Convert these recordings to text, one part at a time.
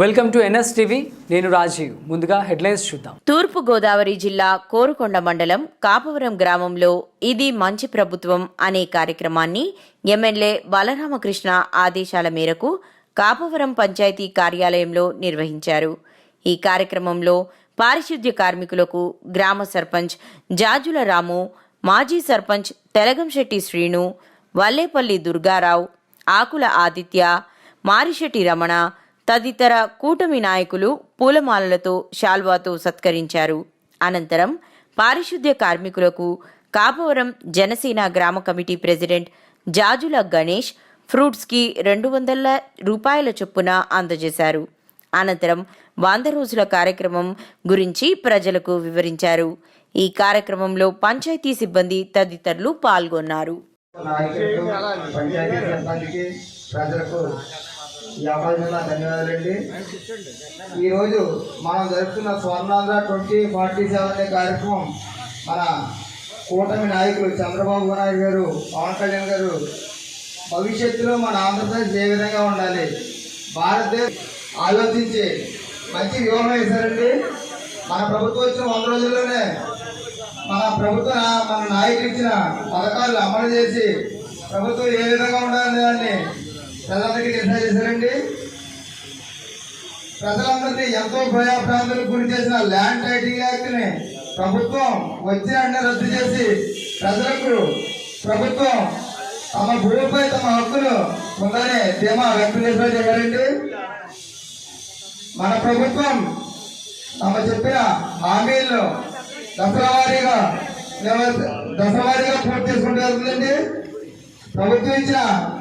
Welcome to NS TV నేను రాజీవ్. ముందుగా headlines చూద్దాం. తూర్పు గోదావరి జిల్లా కోరుకొండ మండలం కాపవరం గ్రామంలో ఇది మంచి ప్రభుత్వం అనే కార్యక్రమాన్ని ఎమ్మెల్యే బలరామకృష్ణ ఆదేశాల మేరకు కాపవరం పంచాయతీ కార్యాలయంలో నిర్వహించారు. ఈ కార్యక్రమంలో పారిశుద్ధ్య కార్మికులకు గ్రామ సర్పంచ్ జాజుల రాము మాజీ సర్పంచ్ తెలగంశెట్టి శ్రీను వల్లేపల్లి దుర్గారావు ఆకుల ఆదిత్య మారిశెట్టి రమణ తదితర కూటమి నాయకులు పూలమాలలతో శాల్వాతో సత్కరించారు. అనంతరం పారిశుద్ధ్య కార్మికులకు కాపవరం జనసేన గ్రామ కమిటీ ప్రెసిడెంట్ జాజుల గణేష్ ఫ్రూట్స్కి రెండు వందల రూపాయల చొప్పున అందజేశారు. అనంతరం వంద రోజుల కార్యక్రమం గురించి ప్రజలకు వివరించారు. ఈ కార్యక్రమంలో పంచాయతీ సిబ్బంది తదితరులు పాల్గొన్నారు. ఈ అవకాశం ధన్యవాదాలండి. ఈరోజు మనం జరుపుతున్న స్వర్ణాంధ్ర ట్వంటీ ఫార్టీ సెవెన్ అనే కార్యక్రమం మన కూటమి నాయకులు చంద్రబాబు నాయుడు గారు పవన్ కళ్యాణ్ గారు భవిష్యత్తులో మన ఆంధ్రప్రదేశ్ ఏ విధంగా ఉండాలి? భారతదేశం ఆలోచించి మంచి వ్యూహం వేశారండి. మన ప్రభుత్వం వచ్చిన వంద రోజుల్లోనే మన ప్రభుత్వ మన నాయకులు ఇచ్చిన పథకాలు అమలు చేసి ప్రభుత్వం ఏ విధంగా ఉండాలని దాన్ని ప్రజలందరికీ నిర్ణయం చేశారండి. ప్రజలందరినీ ఎంతో భయాభ్రాంతులకు గురి చేసిన ల్యాండ్ టైటింగ్ యాక్ట్ని ప్రభుత్వం వచ్చిన వెంటనే రద్దు చేసి ప్రజలకు ప్రభుత్వం తమ భూమిపై తమ హక్కులు ఉందని ధీమా వ్యక్తం చేసినట్టు చెప్పారండి. మన ప్రభుత్వం తమ చెప్పిన హామీలను దశలవారీగా దశలవారీగా పూర్తి చేసుకుంటూ వెళ్తుందండి. ప్రభుత్వం ఇచ్చిన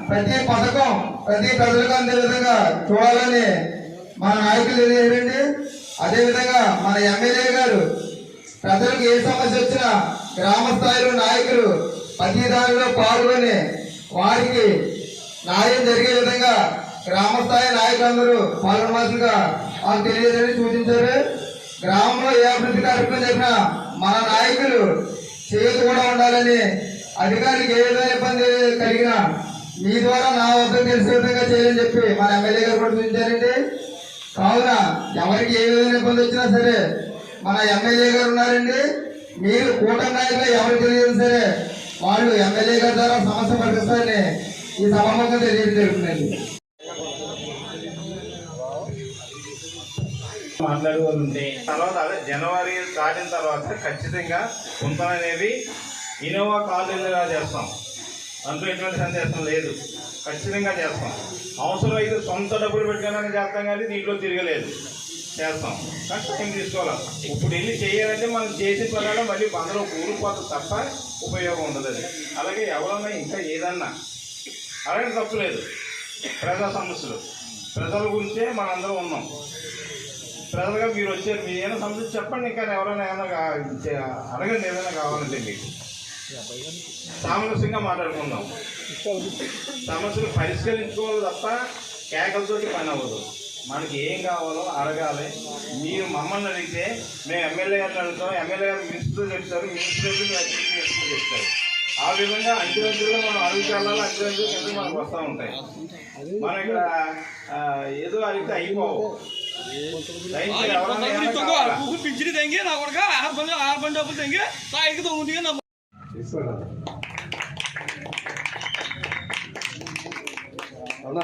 ప్రతి పథకం ప్రతి ప్రజలకు అందే విధంగా చూడాలని మన నాయకులు తెలియజేయండి. అదేవిధంగా మన ఎమ్మెల్యే గారు ప్రజలకు ఏ సమస్య వచ్చినా గ్రామ స్థాయిలో నాయకులు ప్రతి దానిలో పాల్గొని వారికి న్యాయం జరిగే విధంగా గ్రామ స్థాయి నాయకులందరూ పాల్గొనవలసిందిగా వాళ్ళు తెలియజేయని సూచించారు. గ్రామంలో ఏ అభివృద్ధి కార్యక్రమం జరిగినా మన నాయకులు చేతి కూడా ఉండాలని అధికారికి ఏ విధంగా ఇబ్బంది మీ ద్వారా నా వద్ద తెలిసే విధంగా చేయాలని చెప్పి మన ఎమ్మెల్యే గారు కూడా సూచించారండి. కావున ఎవరికి ఏ విధమైన ఇబ్బంది వచ్చినా సరే మన ఎమ్మెల్యే గారు ఉన్నారండి. మీరు కూటమి నాయకులు ఎవరికి తెలియదు సరే వాళ్ళు ఎమ్మెల్యే గారి ద్వారా సమస్య పరిష్కరిస్తారని ఈ సభాముఖం తెలియజేయడం జరుగుతుందండి. మాట్లాడేవాళ్ళు ఉంటే తర్వాత అదే జనవరి దాటిన తర్వాత ఖచ్చితంగా కుంతలు అనేవి ఇనోవా కాలనీలుగా చేస్తాం. అందులో ఎటువంటి సందేశం లేదు. ఖచ్చితంగా చేస్తాం. అవసరం అయితే సొంత డబ్బులు పెట్టుకోవడానికి చేస్తాం కానీ దీంట్లో తిరగలేదు. చేస్తాం. కానీ టైం తీసుకోవాలి ఇప్పుడు వెళ్ళి చేయాలంటే మనం చేసే ప్రకారం మళ్ళీ అందరూ కూలిపోతుంది తప్ప ఉపయోగం ఉండదు అది. అలాగే ఎవరన్నా ఇంకా ఏదన్నా. అలాగే తప్పులేదు ప్రజా సమస్యలు. ప్రజల గురించే మనందరం ఉన్నాం. ప్రజలుగా మీరు వచ్చారు. మీరు ఏమైనా సమస్య చెప్పండి. ఇంకా ఎవరైనా ఏమైనా అడగండి. ఏదైనా కావాలంటే మీకు. సామరస్యంగా మాట్లాడుకుందాం. సమస్యలు పరిష్కరించుకోవాలి తప్ప కేకలతోటి పని అవ్వదు. మనకి ఏం కావాలో అడగాలి. మీరు మమ్మల్ని అడిగితే మేము ఎమ్మెల్యే గారిని అడుగుతాం. ఎమ్మెల్యే గారు మినిస్టర్ చెప్తారు. మినిస్టర్ చెప్తారు. ఆ విధంగా అంచెలంచెలుగా మనం అడుగుకి అంచెలంచెలు కింద మనకు వస్తూ ఉంటాయి. మనం ఇక్కడ ఏదో అడిగితే అయిపోవు. దయచేసి తెంగి నా ఆరు బండి ఆరు బండి డబ్బులు తెంగి సాయికి తొమ్మిది నా అవునా